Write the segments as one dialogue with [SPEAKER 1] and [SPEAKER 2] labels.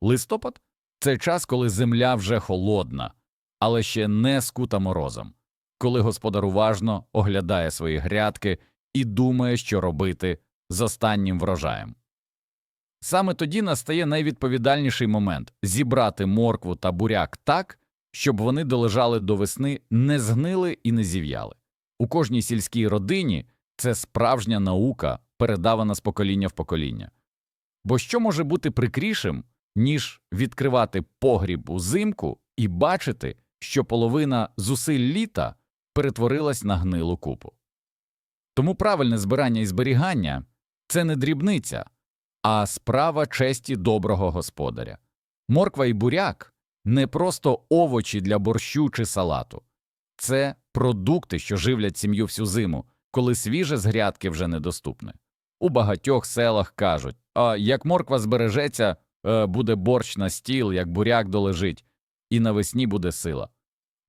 [SPEAKER 1] Листопад це час, коли земля вже холодна, але ще не скута морозом, коли господар уважно оглядає свої грядки і думає, що робити з останнім врожаєм. Саме тоді настає найвідповідальніший момент зібрати моркву та буряк так, щоб вони долежали до весни, не згнили і не зів'яли. У кожній сільській родині це справжня наука, передавана з покоління в покоління. Бо що може бути прикрішим, ніж відкривати погріб узимку і бачити, що половина зусиль літа перетворилась на гнилу купу. Тому правильне збирання і зберігання це не дрібниця, а справа честі доброго господаря. Морква і буряк не просто овочі для борщу чи салату, це продукти, що живлять сім'ю всю зиму, коли свіже з грядки вже недоступне. У багатьох селах кажуть а як морква збережеться, буде борщ на стіл, як буряк долежить, і навесні буде сила.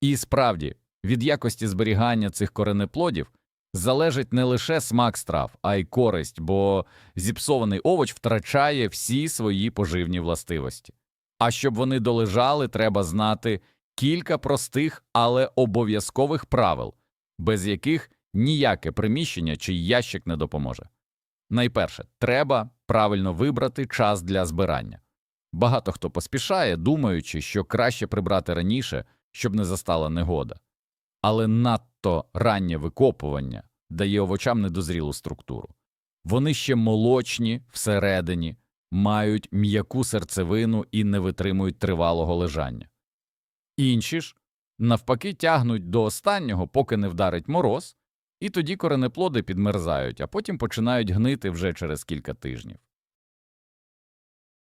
[SPEAKER 1] І справді, від якості зберігання цих коренеплодів залежить не лише смак страв, а й користь, бо зіпсований овоч втрачає всі свої поживні властивості. А щоб вони долежали, треба знати кілька простих, але обов'язкових правил, без яких ніяке приміщення чи ящик не допоможе. Найперше, треба правильно вибрати час для збирання. Багато хто поспішає, думаючи, що краще прибрати раніше, щоб не застала негода. Але надто раннє викопування дає овочам недозрілу структуру. Вони ще молочні всередині, мають м'яку серцевину і не витримують тривалого лежання. Інші ж, навпаки, тягнуть до останнього, поки не вдарить мороз, і тоді коренеплоди підмерзають, а потім починають гнити вже через кілька тижнів.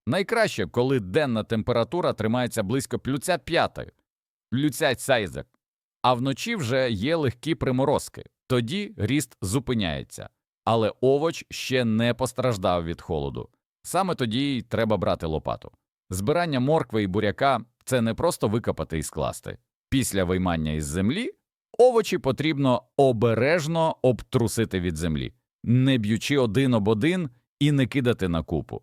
[SPEAKER 1] Найкраще, коли денна температура тримається близько плюця п'ятої, плюця сайзак, а вночі вже є легкі приморозки, тоді ріст зупиняється, але овоч ще не постраждав від холоду. Саме тоді й треба брати лопату. Збирання моркви і буряка це не просто викопати і скласти. Після виймання із землі овочі потрібно обережно обтрусити від землі, не б'ючи один об один і не кидати на купу.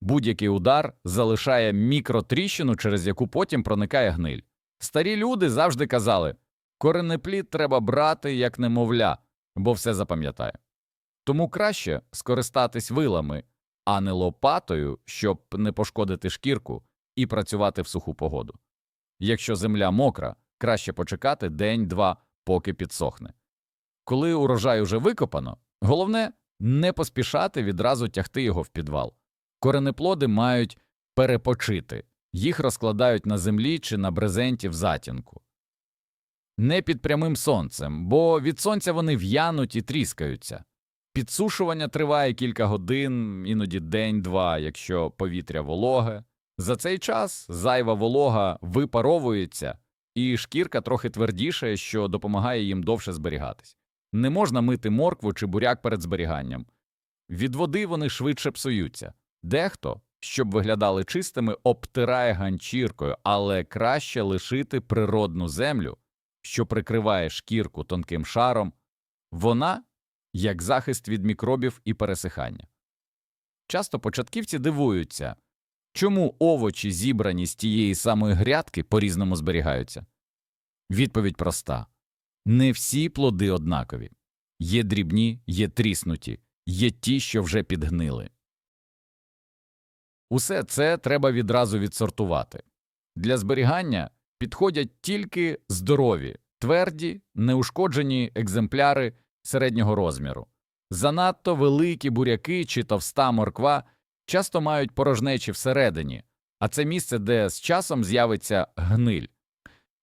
[SPEAKER 1] Будь-який удар залишає мікротріщину, через яку потім проникає гниль. Старі люди завжди казали коренеплід треба брати як немовля, бо все запам'ятає. Тому краще скористатись вилами, а не лопатою, щоб не пошкодити шкірку і працювати в суху погоду. Якщо земля мокра, краще почекати день-два, поки підсохне. Коли урожай уже викопано, головне не поспішати відразу тягти його в підвал. Коренеплоди мають перепочити, їх розкладають на землі чи на брезенті в затінку. Не під прямим сонцем, бо від сонця вони в'януть і тріскаються. Підсушування триває кілька годин, іноді день-два, якщо повітря вологе. За цей час зайва волога випаровується, і шкірка трохи твердіше, що допомагає їм довше зберігатись. Не можна мити моркву чи буряк перед зберіганням. Від води вони швидше псуються. Дехто, щоб виглядали чистими, обтирає ганчіркою, але краще лишити природну землю, що прикриває шкірку тонким шаром, вона як захист від мікробів і пересихання. Часто початківці дивуються, чому овочі, зібрані з тієї самої грядки, по різному зберігаються. Відповідь проста не всі плоди однакові. Є дрібні, є тріснуті, є ті, що вже підгнили. Усе це треба відразу відсортувати. Для зберігання підходять тільки здорові, тверді, неушкоджені екземпляри середнього розміру. Занадто великі буряки чи товста морква часто мають порожнечі всередині, а це місце, де з часом з'явиться гниль.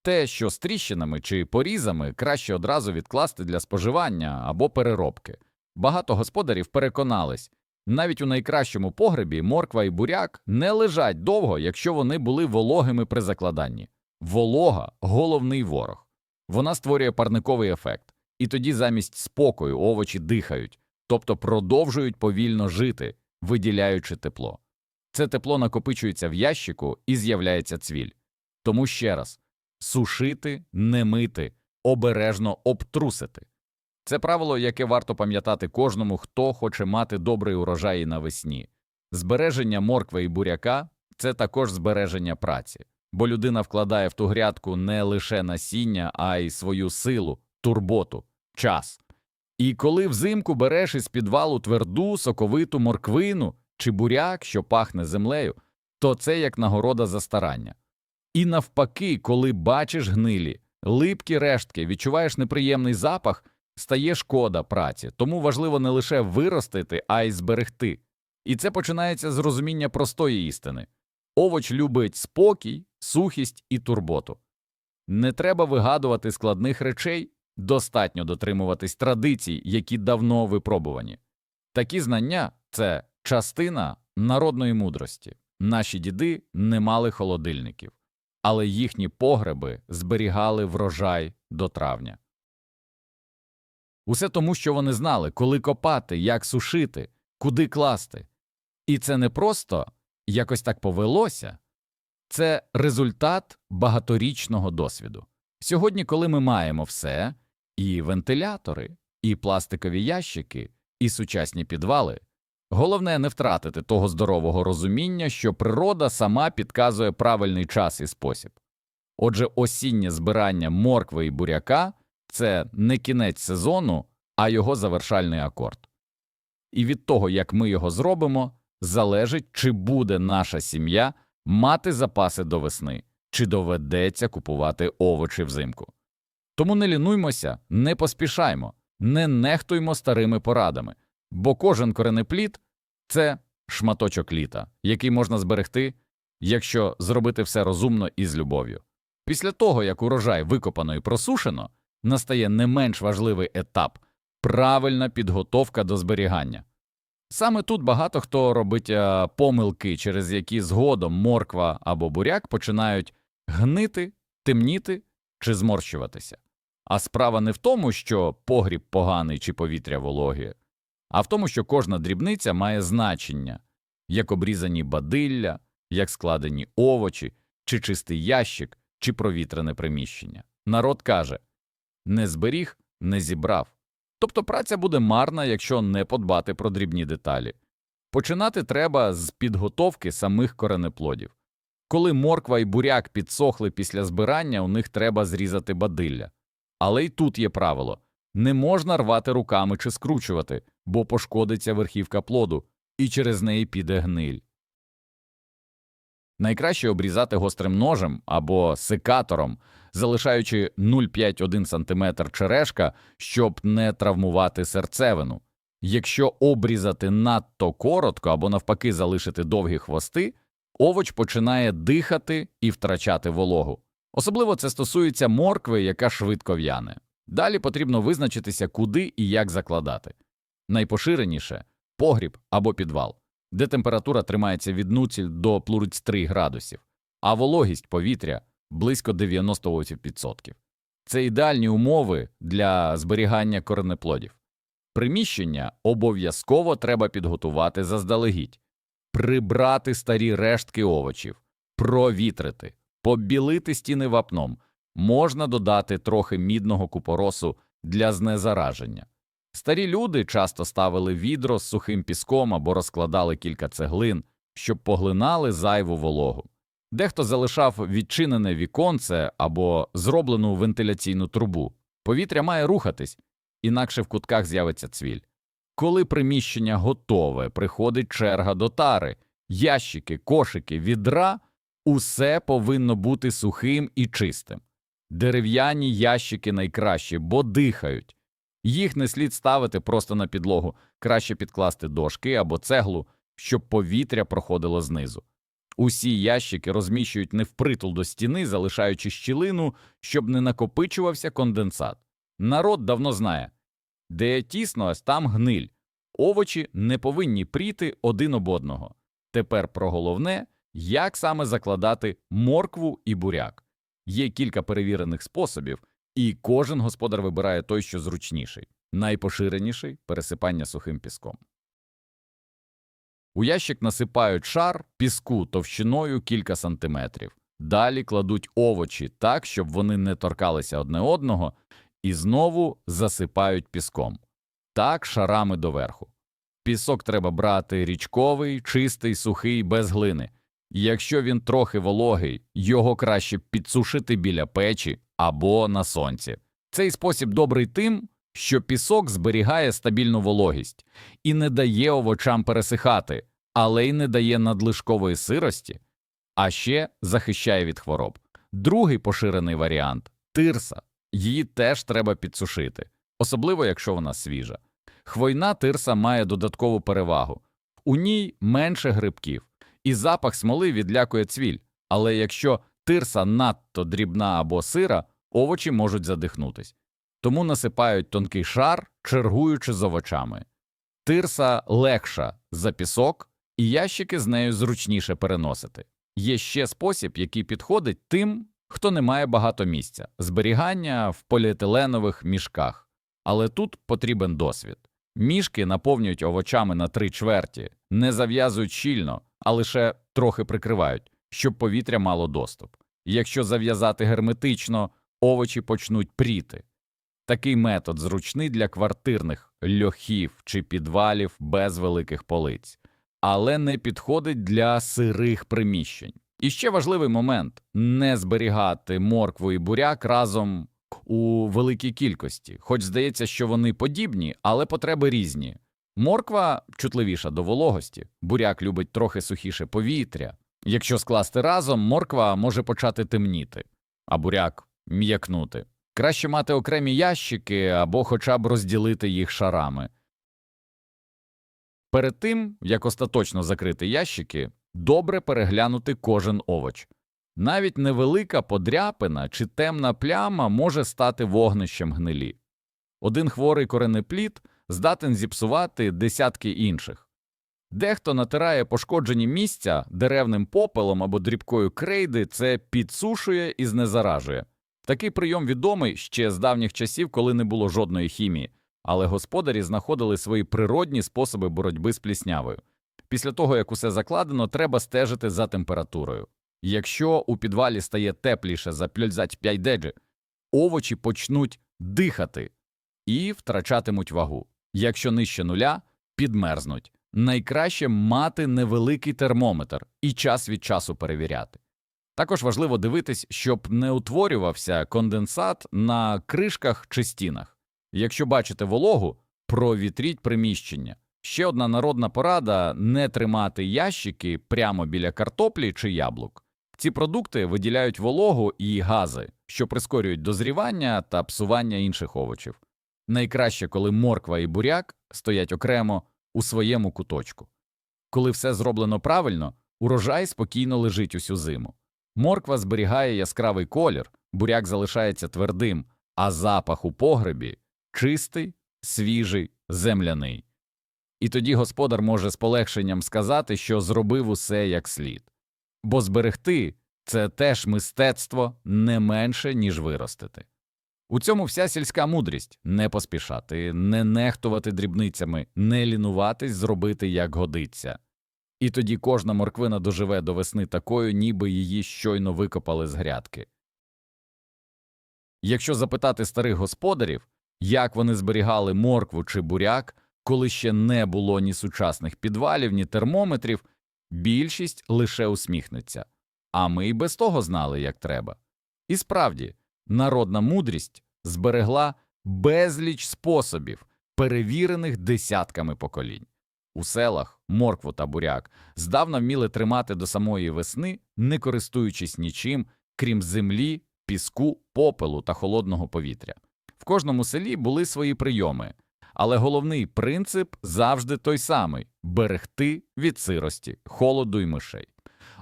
[SPEAKER 1] Те, що з тріщинами чи порізами, краще одразу відкласти для споживання або переробки. Багато господарів переконались, навіть у найкращому погребі морква і буряк не лежать довго, якщо вони були вологими при закладанні. Волога головний ворог. Вона створює парниковий ефект, і тоді замість спокою овочі дихають, тобто продовжують повільно жити, виділяючи тепло. Це тепло накопичується в ящику і з'являється цвіль. Тому ще раз сушити, не мити, обережно обтрусити. Це правило, яке варто пам'ятати кожному, хто хоче мати добрий урожай навесні. Збереження моркви і буряка це також збереження праці, бо людина вкладає в ту грядку не лише насіння, а й свою силу, турботу, час. І коли взимку береш із підвалу тверду, соковиту морквину чи буряк, що пахне землею, то це як нагорода за старання. І навпаки, коли бачиш гнилі, липкі рештки, відчуваєш неприємний запах, стає шкода праці, тому важливо не лише виростити, а й зберегти. І це починається з розуміння простої істини. Овоч любить спокій, сухість і турботу. Не треба вигадувати складних речей, достатньо дотримуватись традицій, які давно випробувані. Такі знання це частина народної мудрості. Наші діди не мали холодильників, але їхні погреби зберігали врожай до травня. Усе тому, що вони знали, коли копати, як сушити, куди класти. І це не просто якось так повелося, це результат багаторічного досвіду. Сьогодні, коли ми маємо все і вентилятори, і пластикові ящики, і сучасні підвали, головне не втратити того здорового розуміння, що природа сама підказує правильний час і спосіб. Отже, осіннє збирання моркви і буряка це не кінець сезону, а його завершальний акорд. І від того, як ми його зробимо, залежить, чи буде наша сім'я мати запаси до весни, чи доведеться купувати овочі взимку. Тому не лінуймося, не поспішаймо, не нехтуймо старими порадами, бо кожен коренеплід – це шматочок літа, який можна зберегти, якщо зробити все розумно і з любов'ю. Після того, як урожай викопано і просушено, настає не менш важливий етап правильна підготовка до зберігання. Саме тут багато хто робить е, помилки, через які згодом морква або буряк починають гнити, темніти чи зморщуватися. А справа не в тому, що погріб поганий чи повітря вологе, а в тому, що кожна дрібниця має значення, як обрізані бадилля, як складені овочі, чи чистий ящик, чи провітрене приміщення. Народ каже не зберіг, не зібрав. Тобто праця буде марна, якщо не подбати про дрібні деталі. Починати треба з підготовки самих коренеплодів. Коли морква і буряк підсохли після збирання, у них треба зрізати бадилля. Але й тут є правило не можна рвати руками чи скручувати, бо пошкодиться верхівка плоду, і через неї піде гниль. Найкраще обрізати гострим ножем або секатором, залишаючи 0,5-1 см черешка, щоб не травмувати серцевину. Якщо обрізати надто коротко або навпаки залишити довгі хвости, овоч починає дихати і втрачати вологу. Особливо це стосується моркви, яка швидко в'яне. Далі потрібно визначитися, куди і як закладати. Найпоширеніше погріб або підвал, де температура тримається від 0 до плюс 3 градусів, а вологість повітря близько 98%. Це ідеальні умови для зберігання коренеплодів. Приміщення обов'язково треба підготувати заздалегідь, прибрати старі рештки овочів, провітрити, побілити стіни вапном, можна додати трохи мідного купоросу для знезараження. Старі люди часто ставили відро з сухим піском або розкладали кілька цеглин, щоб поглинали зайву вологу. Дехто залишав відчинене віконце або зроблену вентиляційну трубу. Повітря має рухатись, інакше в кутках з'явиться цвіль. Коли приміщення готове, приходить черга до тари, ящики, кошики, відра усе повинно бути сухим і чистим. Дерев'яні ящики найкращі, бо дихають. Їх не слід ставити просто на підлогу, краще підкласти дошки або цеглу, щоб повітря проходило знизу. Усі ящики розміщують невпритул до стіни, залишаючи щілину, щоб не накопичувався конденсат. Народ давно знає, де тісно, там гниль. Овочі не повинні пріти один об одного. Тепер про головне, як саме закладати моркву і буряк. Є кілька перевірених способів, і кожен господар вибирає той, що зручніший. Найпоширеніший пересипання сухим піском. У ящик насипають шар піску товщиною кілька сантиметрів. Далі кладуть овочі так, щоб вони не торкалися одне одного, і знову засипають піском. Так шарами доверху. Пісок треба брати річковий, чистий, сухий, без глини. Якщо він трохи вологий, його краще підсушити біля печі або на сонці. Цей спосіб добрий тим, що пісок зберігає стабільну вологість і не дає овочам пересихати, але й не дає надлишкової сирості, а ще захищає від хвороб. Другий поширений варіант тирса. Її теж треба підсушити, особливо якщо вона свіжа. Хвойна тирса має додаткову перевагу. У ній менше грибків, і запах смоли відлякує цвіль. Але якщо тирса надто дрібна або сира, овочі можуть задихнутись. Тому насипають тонкий шар, чергуючи з овочами. Тирса легша за пісок, і ящики з нею зручніше переносити. Є ще спосіб, який підходить тим, хто не має багато місця зберігання в поліетиленових мішках. Але тут потрібен досвід. Мішки наповнюють овочами на три чверті, не зав'язують щільно, а лише трохи прикривають, щоб повітря мало доступ. Якщо зав'язати герметично, овочі почнуть пріти. Такий метод зручний для квартирних льохів чи підвалів без великих полиць, але не підходить для сирих приміщень. І ще важливий момент не зберігати моркву і буряк разом у великій кількості, хоч здається, що вони подібні, але потреби різні. Морква чутливіша до вологості, буряк любить трохи сухіше повітря. Якщо скласти разом, морква може почати темніти, а буряк м'якнути. Краще мати окремі ящики або хоча б розділити їх шарами. Перед тим, як остаточно закрити ящики, добре переглянути кожен овоч. Навіть невелика подряпина чи темна пляма може стати вогнищем гнилі. Один хворий коренеплід здатен зіпсувати десятки інших. Дехто натирає пошкоджені місця деревним попелом або дрібкою крейди, це підсушує і знезаражує. Такий прийом відомий ще з давніх часів, коли не було жодної хімії, але господарі знаходили свої природні способи боротьби з пліснявою. Після того, як усе закладено, треба стежити за температурою. Якщо у підвалі стає тепліше за 55 деджі, овочі почнуть дихати і втрачатимуть вагу. Якщо нижче нуля, підмерзнуть. Найкраще мати невеликий термометр і час від часу перевіряти. Також важливо дивитись, щоб не утворювався конденсат на кришках чи стінах. Якщо бачите вологу, провітріть приміщення. Ще одна народна порада не тримати ящики прямо біля картоплі чи яблук. Ці продукти виділяють вологу і гази, що прискорюють дозрівання та псування інших овочів. Найкраще, коли морква і буряк стоять окремо у своєму куточку. Коли все зроблено правильно, урожай спокійно лежить усю зиму. Морква зберігає яскравий колір, буряк залишається твердим, а запах у погребі чистий, свіжий, земляний. І тоді господар може з полегшенням сказати, що зробив усе як слід. Бо зберегти це теж мистецтво не менше, ніж виростити. У цьому вся сільська мудрість не поспішати, не нехтувати дрібницями, не лінуватись зробити як годиться. І тоді кожна морквина доживе до весни такою, ніби її щойно викопали з грядки. Якщо запитати старих господарів, як вони зберігали моркву чи буряк, коли ще не було ні сучасних підвалів, ні термометрів, більшість лише усміхнеться. А ми й без того знали, як треба. І справді, народна мудрість зберегла безліч способів, перевірених десятками поколінь. У селах моркву та буряк здавна вміли тримати до самої весни, не користуючись нічим, крім землі, піску, попелу та холодного повітря. В кожному селі були свої прийоми, але головний принцип завжди той самий берегти від сирості, холоду й мишей.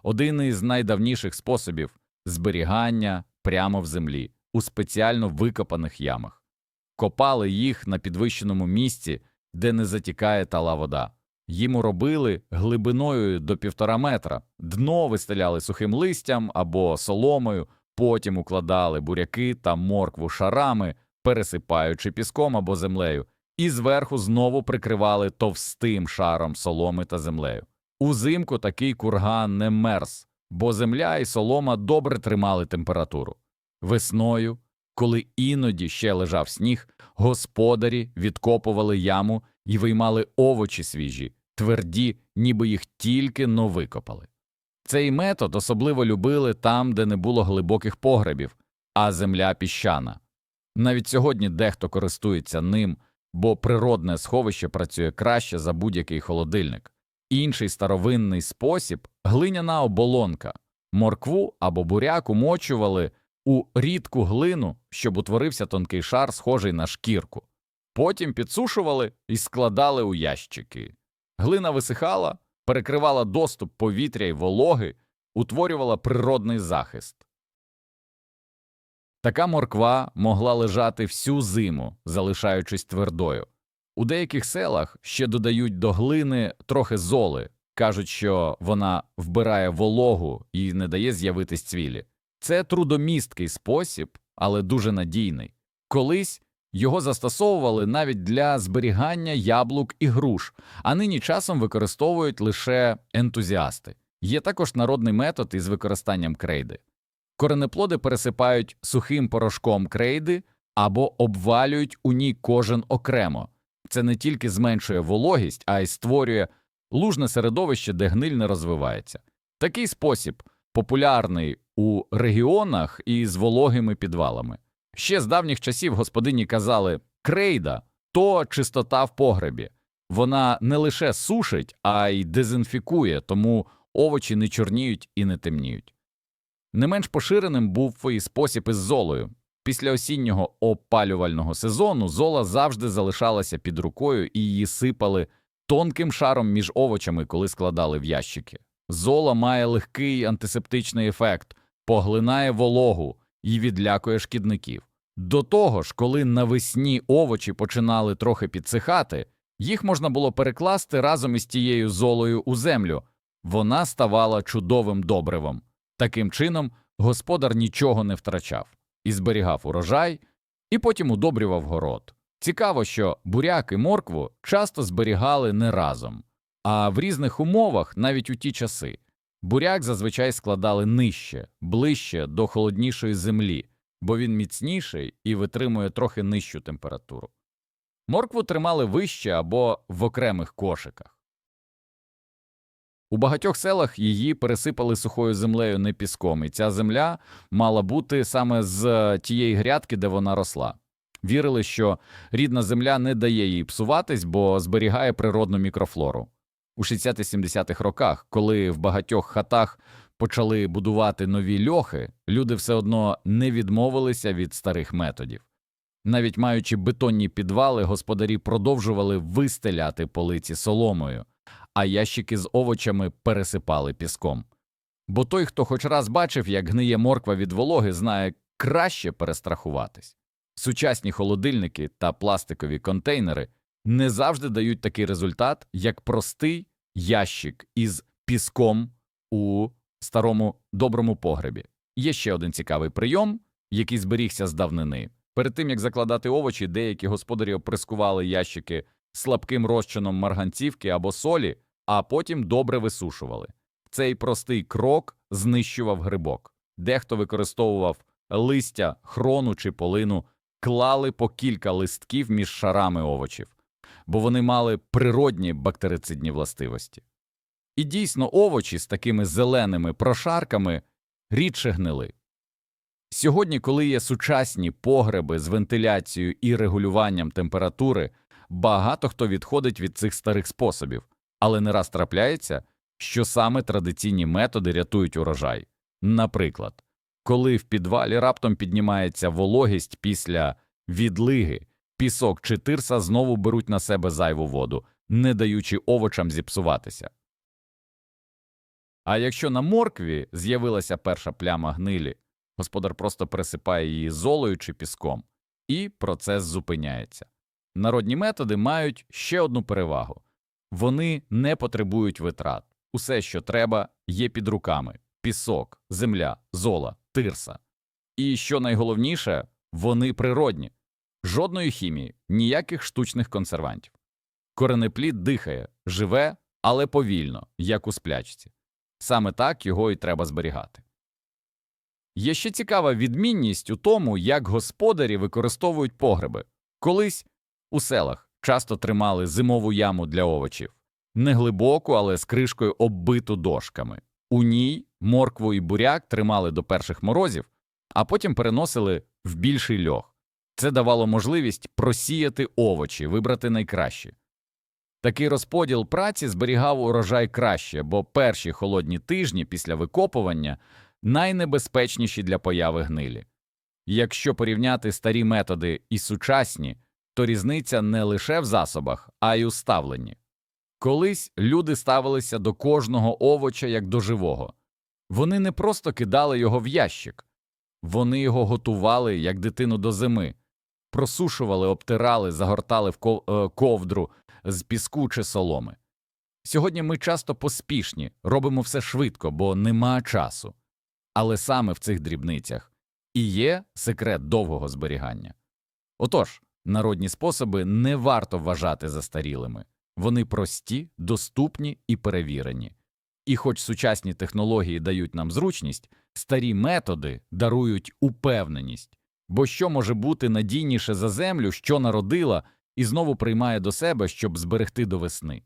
[SPEAKER 1] Один із найдавніших способів зберігання прямо в землі, у спеціально викопаних ямах. Копали їх на підвищеному місці, де не затікає тала вода. Їм робили глибиною до півтора метра, дно вистеляли сухим листям або соломою, потім укладали буряки та моркву шарами, пересипаючи піском або землею, і зверху знову прикривали товстим шаром соломи та землею. Узимку такий курган не мерз, бо земля і солома добре тримали температуру. Весною, коли іноді ще лежав сніг, господарі відкопували яму і виймали овочі свіжі, тверді, ніби їх тільки но викопали. Цей метод особливо любили там, де не було глибоких погребів, а земля піщана. Навіть сьогодні дехто користується ним, бо природне сховище працює краще за будь-який холодильник. Інший старовинний спосіб глиняна оболонка. Моркву або буряк умочували у рідку глину, щоб утворився тонкий шар, схожий на шкірку. Потім підсушували і складали у ящики. Глина висихала, перекривала доступ повітря й вологи, утворювала природний захист. Така морква могла лежати всю зиму, залишаючись твердою. У деяких селах ще додають до глини трохи золи, кажуть, що вона вбирає вологу і не дає з'явитись цвілі. Це трудомісткий спосіб, але дуже надійний. Колись його застосовували навіть для зберігання яблук і груш, а нині часом використовують лише ентузіасти. Є також народний метод із використанням крейди. Коренеплоди пересипають сухим порошком крейди або обвалюють у ній кожен окремо. Це не тільки зменшує вологість, а й створює лужне середовище, де гниль не розвивається. Такий спосіб популярний у регіонах із вологими підвалами. Ще з давніх часів господині казали крейда то чистота в погребі. Вона не лише сушить, а й дезінфікує, тому овочі не чорніють і не темніють. Не менш поширеним був і спосіб із золою. Після осіннього опалювального сезону зола завжди залишалася під рукою і її сипали тонким шаром між овочами, коли складали в ящики. Зола має легкий антисептичний ефект, поглинає вологу і відлякує шкідників. До того ж, коли навесні овочі починали трохи підсихати, їх можна було перекласти разом із тією золою у землю. Вона ставала чудовим добривом. Таким чином, господар нічого не втрачав і зберігав урожай, і потім удобрював город. Цікаво, що буряк і моркву часто зберігали не разом, а в різних умовах, навіть у ті часи. Буряк зазвичай складали нижче, ближче до холоднішої землі, бо він міцніший і витримує трохи нижчу температуру. Моркву тримали вище або в окремих кошиках. У багатьох селах її пересипали сухою землею, не піском, і ця земля мала бути саме з тієї грядки, де вона росла. Вірили, що рідна земля не дає їй псуватись, бо зберігає природну мікрофлору. У 60-70-х роках, коли в багатьох хатах почали будувати нові льохи, люди все одно не відмовилися від старих методів. Навіть маючи бетонні підвали, господарі продовжували вистеляти полиці соломою, а ящики з овочами пересипали піском. Бо той, хто хоч раз бачив, як гниє морква від вологи, знає краще перестрахуватись. Сучасні холодильники та пластикові контейнери не завжди дають такий результат, як простий ящик із піском у старому доброму погребі. Є ще один цікавий прийом, який зберігся з давнини. Перед тим як закладати овочі, деякі господарі оприскували ящики слабким розчином марганцівки або солі, а потім добре висушували. Цей простий крок знищував грибок. Дехто використовував листя, хрону чи полину, клали по кілька листків між шарами овочів, бо вони мали природні бактерицидні властивості. І дійсно овочі з такими зеленими прошарками рідше гнили. Сьогодні, коли є сучасні погреби з вентиляцією і регулюванням температури, багато хто відходить від цих старих способів, але не раз трапляється, що саме традиційні методи рятують урожай. Наприклад, коли в підвалі раптом піднімається вологість після відлиги, пісок чи тирса знову беруть на себе зайву воду, не даючи овочам зіпсуватися. А якщо на моркві з'явилася перша пляма гнилі, господар просто пересипає її золою чи піском, і процес зупиняється. Народні методи мають ще одну перевагу вони не потребують витрат. Усе, що треба, є під руками пісок, земля, зола, тирса. І що найголовніше, вони природні, жодної хімії, ніяких штучних консервантів. Коренеплід дихає, живе, але повільно, як у сплячці. Саме так його і треба зберігати. Є ще цікава відмінність у тому, як господарі використовують погреби. Колись у селах часто тримали зимову яму для овочів, не глибоку, але з кришкою оббиту дошками. У ній моркву і буряк тримали до перших морозів, а потім переносили в більший льох. Це давало можливість просіяти овочі, вибрати найкращі. Такий розподіл праці зберігав урожай краще, бо перші холодні тижні після викопування найнебезпечніші для появи гнилі. Якщо порівняти старі методи і сучасні, то різниця не лише в засобах, а й у ставленні. Колись люди ставилися до кожного овоча як до живого. Вони не просто кидали його в ящик, вони його готували як дитину до зими, просушували, обтирали, загортали в е, ковдру з піску чи соломи. Сьогодні ми часто поспішні, робимо все швидко, бо нема часу. Але саме в цих дрібницях і є секрет довгого зберігання. Отож, народні способи не варто вважати застарілими. Вони прості, доступні і перевірені. І хоч сучасні технології дають нам зручність, старі методи дарують упевненість. Бо що може бути надійніше за землю, що народила, і знову приймає до себе, щоб зберегти до весни.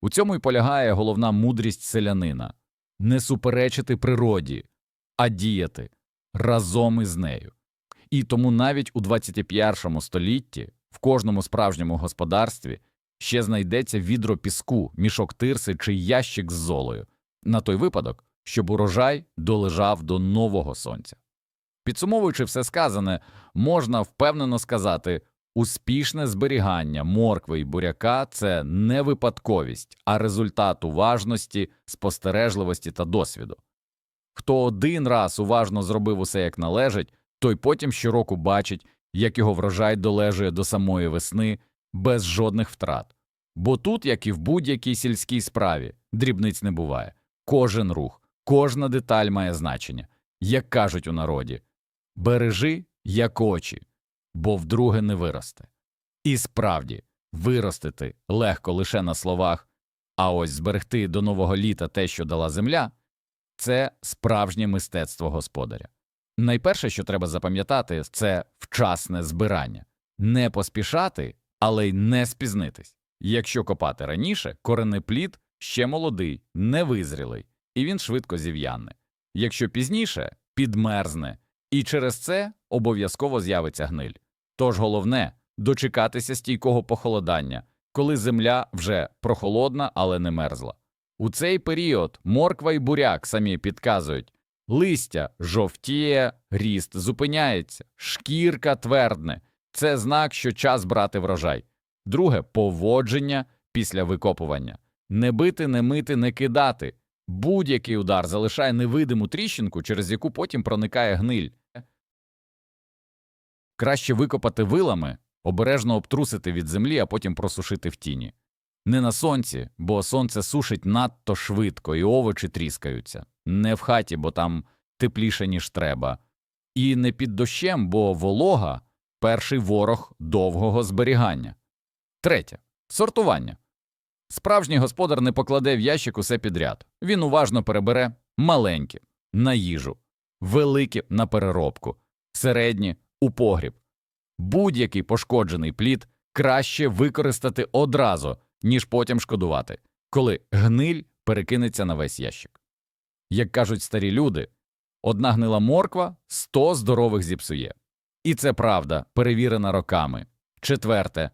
[SPEAKER 1] У цьому й полягає головна мудрість селянина не суперечити природі, а діяти разом із нею. І тому навіть у 21 столітті в кожному справжньому господарстві ще знайдеться відро піску, мішок тирси чи ящик з золою, на той випадок, щоб урожай долежав до нового сонця. Підсумовуючи все сказане, можна впевнено сказати, успішне зберігання моркви і буряка це не випадковість, а результат уважності, спостережливості та досвіду. Хто один раз уважно зробив усе як належить, той потім щороку бачить, як його врожай долежує до самої весни без жодних втрат. Бо тут, як і в будь-якій сільській справі, дрібниць не буває. Кожен рух, кожна деталь має значення, як кажуть у народі бережи, як очі, бо вдруге не виросте. І справді, виростити легко лише на словах, а ось зберегти до нового літа те, що дала земля, це справжнє мистецтво господаря. Найперше, що треба запам'ятати, це вчасне збирання, не поспішати, але й не спізнитись. Якщо копати раніше, коренеплід ще молодий, невизрілий, і він швидко зів'яне. Якщо пізніше, підмерзне, і через це обов'язково з'явиться гниль. Тож головне дочекатися стійкого похолодання, коли земля вже прохолодна, але не мерзла. У цей період морква і буряк самі підказують листя жовтіє, ріст зупиняється, шкірка твердне. Це знак, що час брати врожай. Друге поводження після викопування. Не бити, не мити, не кидати. Будь-який удар залишає невидиму тріщинку, через яку потім проникає гниль. Краще викопати вилами, обережно обтрусити від землі, а потім просушити в тіні. Не на сонці, бо сонце сушить надто швидко і овочі тріскаються. Не в хаті, бо там тепліше, ніж треба. І не під дощем, бо волога перший ворог довгого зберігання. Третє сортування. Справжній господар не покладе в ящик усе підряд. Він уважно перебере маленькі на їжу, великі на переробку, середні у погріб. Будь-який пошкоджений плід краще використати одразу, ніж потім шкодувати, коли гниль перекинеться на весь ящик. Як кажуть старі люди, одна гнила морква сто здорових зіпсує. І це правда, перевірена роками. Четверте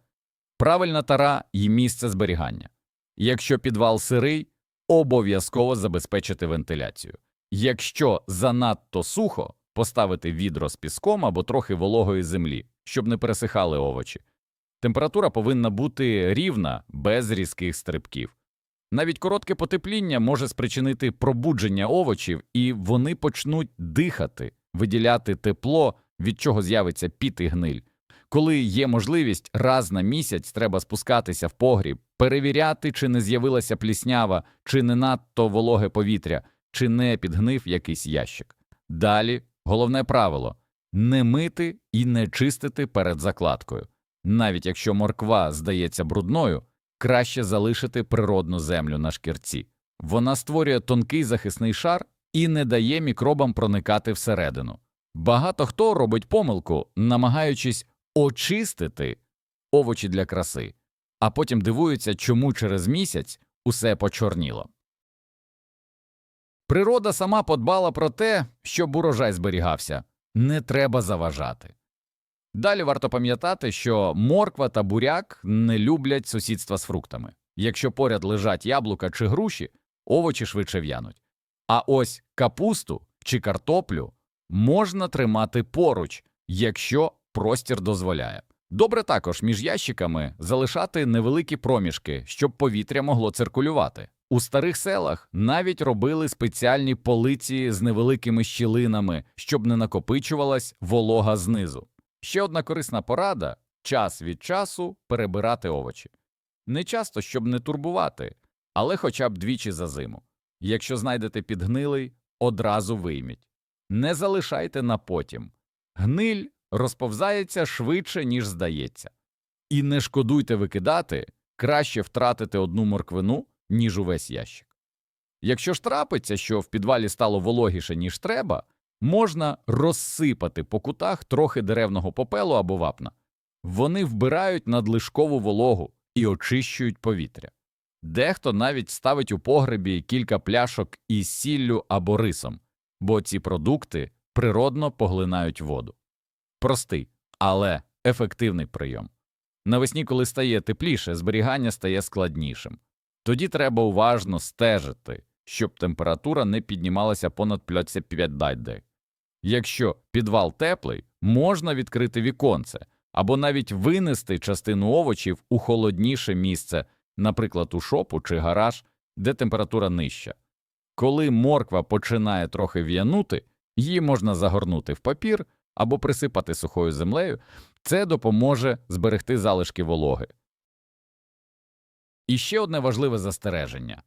[SPEAKER 1] правильна тара і місце зберігання. Якщо підвал сирий, обов'язково забезпечити вентиляцію. Якщо занадто сухо, поставити відро з піском або трохи вологої землі, щоб не пересихали овочі. Температура повинна бути рівна, без різких стрибків. Навіть коротке потепління може спричинити пробудження овочів, і вони почнуть дихати, виділяти тепло, від чого з'явиться піт і гниль. Коли є можливість, раз на місяць треба спускатися в погріб, перевіряти, чи не з'явилася пліснява, чи не надто вологе повітря, чи не підгнив якийсь ящик. Далі головне правило не мити і не чистити перед закладкою. Навіть якщо морква здається брудною, краще залишити природну землю на шкірці. Вона створює тонкий захисний шар і не дає мікробам проникати всередину. Багато хто робить помилку, намагаючись очистити овочі для краси, а потім дивуються, чому через місяць усе почорніло. Природа сама подбала про те, щоб урожай зберігався. Не треба заважати. Далі варто пам'ятати, що морква та буряк не люблять сусідства з фруктами. Якщо поряд лежать яблука чи груші, овочі швидше в'януть. А ось капусту чи картоплю можна тримати поруч, якщо простір дозволяє. Добре також між ящиками залишати невеликі проміжки, щоб повітря могло циркулювати. У старих селах навіть робили спеціальні полиці з невеликими щілинами, щоб не накопичувалась волога знизу. Ще одна корисна порада час від часу перебирати овочі. Не часто, щоб не турбувати, але хоча б двічі за зиму. Якщо знайдете підгнилий, одразу вийміть. Не залишайте на потім. Гниль розповзається швидше, ніж здається. І не шкодуйте викидати, краще втратити одну морквину, ніж увесь ящик. Якщо ж трапиться, що в підвалі стало вологіше, ніж треба, можна розсипати по кутах трохи деревного попелу або вапна. Вони вбирають надлишкову вологу і очищують повітря. Дехто навіть ставить у погребі кілька пляшок із сіллю або рисом, бо ці продукти природно поглинають воду. Простий, але ефективний прийом. Навесні, коли стає тепліше, зберігання стає складнішим. Тоді треба уважно стежити, щоб температура не піднімалася понад 55 дайдей. Якщо підвал теплий, можна відкрити віконце або навіть винести частину овочів у холодніше місце, наприклад, у шопу чи гараж, де температура нижча. Коли морква починає трохи в'янути, її можна загорнути в папір або присипати сухою землею, це допоможе зберегти залишки вологи. І ще одне важливе застереження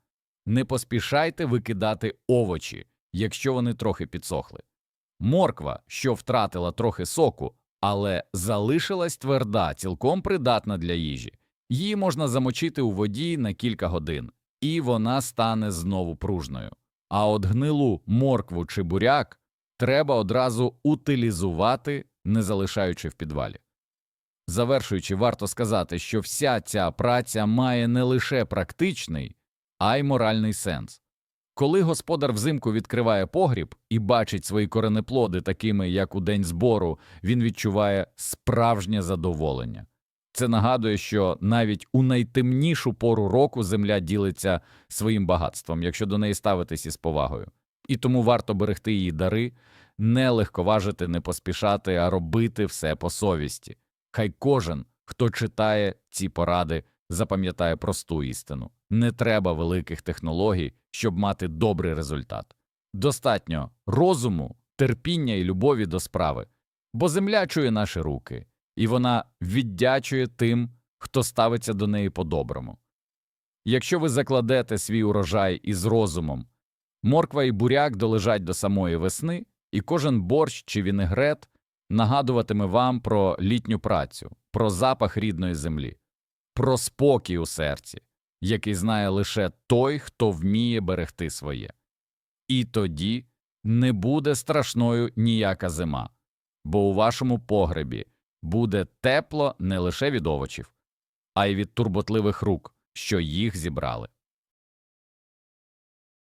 [SPEAKER 1] не поспішайте викидати овочі, якщо вони трохи підсохли. Морква, що втратила трохи соку, але залишилась тверда, цілком придатна для їжі. Її можна замочити у воді на кілька годин, і вона стане знову пружною. А от гнилу моркву чи буряк треба одразу утилізувати, не залишаючи в підвалі. Завершуючи, варто сказати, що вся ця праця має не лише практичний, а й моральний сенс. Коли господар взимку відкриває погріб і бачить свої коренеплоди такими, як у день збору, він відчуває справжнє задоволення. Це нагадує, що навіть у найтемнішу пору року земля ділиться своїм багатством, якщо до неї ставитись із повагою. І тому варто берегти її дари, не легковажити, не поспішати, а робити все по совісті. Хай кожен, хто читає ці поради, запам'ятає просту істину. Не треба великих технологій, щоб мати добрий результат. Достатньо розуму, терпіння і любові до справи, бо земля чує наші руки, і вона віддячує тим, хто ставиться до неї по-доброму. Якщо ви закладете свій урожай із розумом, морква і буряк долежать до самої весни, і кожен борщ чи вінегрет нагадуватиме вам про літню працю, про запах рідної землі, про спокій у серці, який знає лише той, хто вміє берегти своє. І тоді не буде страшною ніяка зима, бо у вашому погребі буде тепло не лише від овочів, а й від турботливих рук, що їх зібрали.